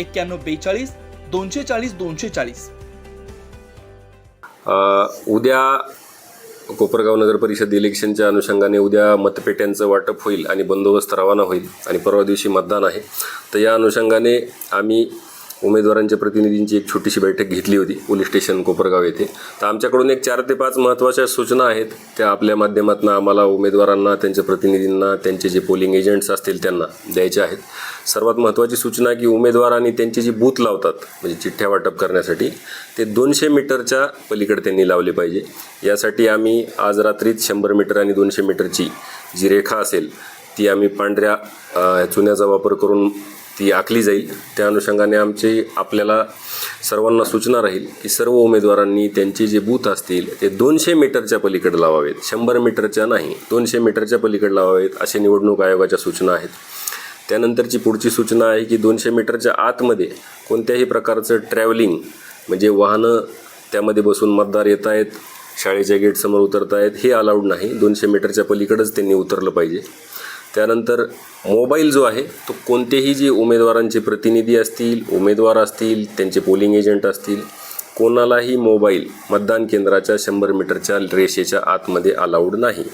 एक्क्याण्णव बेचाळीस दोनशे चाळीस दोनशे चाळीस. उद्या कोपरगाव नगर परिषद इलेक्शनच्या अनुषंगाने उद्या मतपेट्यांचं वाटप होईल आणि बंदोबस्त रवाना होईल आणि परवा दिवशी मतदान आहे. तर या अनुषंगाने आम्ही उमेदवारांच्या प्रतिनिधींची एक छोटीशी बैठक घेतली होती पोलीस स्टेशन कोपरगाव येथे. तर आमच्याकडून एक चार ते पाच महत्त्वाच्या सूचना आहेत त्या आपल्या माध्यमातून आम्हाला उमेदवारांना त्यांच्या प्रतिनिधींना त्यांचे जे पोलिंग एजंट्स असतील त्यांना द्यायच्या आहेत. सर्वात महत्त्वाची सूचना की उमेदवार आणि त्यांची जी बूथ लावतात म्हणजे चिठ्ठ्या वाटप करण्यासाठी ते दोनशे मीटरच्या पलीकडे त्यांनी लावले पाहिजे. यासाठी आम्ही आज रात्रीच शंभर मीटर आणि दोनशे मीटरची जी रेखा असेल ती आम्ही पांढऱ्या चुन्याचा वापर करून ती आखली जाईल. त्या अनुषंगाने आमची आपल्याला सर्वांना सूचना राहील की सर्व उमेदवारांनी त्यांचे जे बूथ असतील ते दोनशे मीटरच्या पलीकडे लावावेत. शंभर मीटरच्या नाही दोनशे मीटरच्या पलीकडे लावावेत असे निवडणूक आयोगाच्या सूचना आहेत. त्यानंतरची पुढची सूचना आहे की दोनशे मीटरच्या आतमध्ये कोणत्याही प्रकारचं ट्रॅव्हलिंग म्हणजे वाहनं त्यामध्ये बसून मतदार येत आहेत शाळेच्या गेटसमोर उतरत आहेत हे अलाउड नाही. दोनशे मीटरच्या पलीकडंच त्यांनी उतरलं पाहिजे. त्यानंतर मोबाईल जो आहे तो कोणतेही जे उमेदवारांचे प्रतिनिधी असतील उमेदवार असतील त्यांचे पोलिंग एजंट असतील कोणालाही मोबाईल मतदान केंद्राच्या शंभर मीटरच्या रेषेच्या आतमध्ये अलाउड नाही.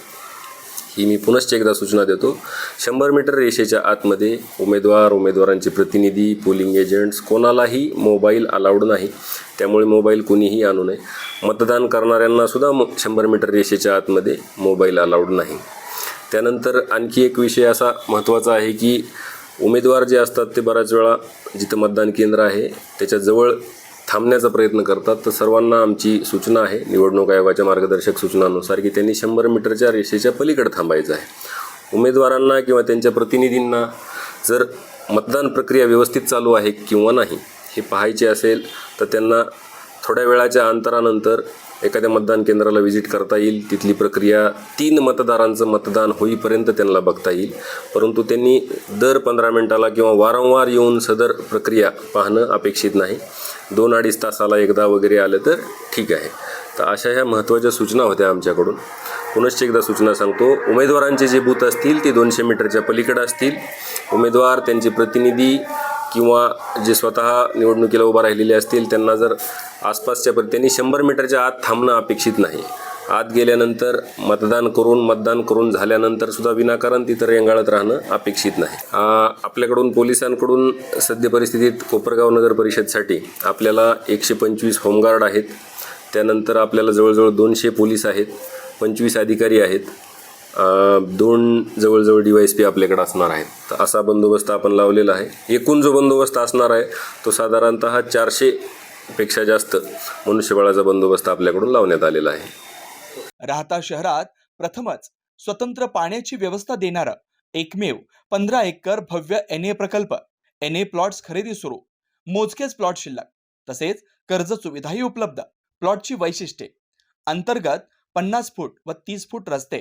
ही मी पुनश्च एकदा सूचना देतो. शंभर मीटर रेषेच्या आतमध्ये उमेदवार उमेदवारांचे प्रतिनिधी पोलिंग एजंट्स कोणालाही मोबाईल अलाउड नाही. त्यामुळे मोबाईल कुणीही आणू नये. मतदान करणाऱ्यांनासुद्धा मो म शंभर मीटर रेषेच्या आतमध्ये मोबाईल अलाउड नाही. त्यानंतर आणखी एक विषय असा महत्त्वाचा आहे की उमेदवार जे असतात ते बऱ्याच वेळा जिथं मतदान केंद्र आहे त्याच्याजवळ थांबण्याचा प्रयत्न करतात. तर सर्वांना आमची सूचना आहे निवडणूक आयोगाच्या मार्गदर्शक सूचनानुसार की त्यांनी शंभर मीटरच्या रेषेच्या पलीकडे थांबायचं आहे. उमेदवारांना किंवा त्यांच्या प्रतिनिधींना जर मतदान प्रक्रिया व्यवस्थित चालू आहे किंवा नाही हे पाहायचे असेल तर त्यांना थोड्या वेळाच्या अंतरानंतर एखाद्या मतदान केंद्राला व्हिजिट करता येईल. तिथली प्रक्रिया तीन मतदारांचं मतदान होईपर्यंत त्यांना बघता येईल. परंतु त्यांनी दर पंधरा मिनटाला किंवा वारंवार येऊन सदर प्रक्रिया पाहणं अपेक्षित नाही. दोन अडीच तासाला एकदा वगैरे आलं तर ठीक आहे. तर अशा ह्या महत्त्वाच्या सूचना होत्या आमच्याकडून. पुनश्च एकदा सूचना सांगतो. उमेदवारांचे जे बूथ असतील ते दोनशे मीटरच्या पलीकडे असतील. उमेदवार त्यांचे प्रतिनिधी किंवा जे स्वतः निवडणुकीला उभा राहिलेले असतील त्यांना जर आसपासच्या पर त्यांनी शंभर मीटरच्या आत थांबणं अपेक्षित नाही. आत गेल्यानंतर मतदान करून मतदान करून झाल्यानंतर सुद्धा विनाकारण तिथं रेंगाळत राहणं अपेक्षित नाही. आपल्याकडून पोलिसांकडून सद्य परिस्थितीत कोपरगाव नगर परिषदसाठी आपल्याला एकशे पंचवीस होमगार्ड आहेत. त्यानंतर आपल्याला जवळजवळ दोनशे पोलीस आहेत पंचवीस अधिकारी आहेत. दोन जवळजवळ डी वाय एस पी आपल्याकडे असणार आहेत. तर असा बंदोबस्त आपण लावलेला आहे. एकूण जो बंदोबस्त असणार आहे तो साधारणतः चारशेपेक्षा जास्त मनुष्यबळाचा बंदोबस्त आपल्याकडून लावण्यात आलेला आहे. राहता शहरात प्रथमच स्वतंत्र पाण्याची व्यवस्था देणारा एकमेव पंधरा एकर भव्य एन ए प्रकल्प एन ए प्लॉट्स खरेदी सुरू मोजकेच प्लॉट शिल्लक तसेच कर्ज सुविधाही उपलब्ध. प्लॉटची वैशिष्ट्ये अंतर्गत पन्नास फूट व तीस फूट रस्ते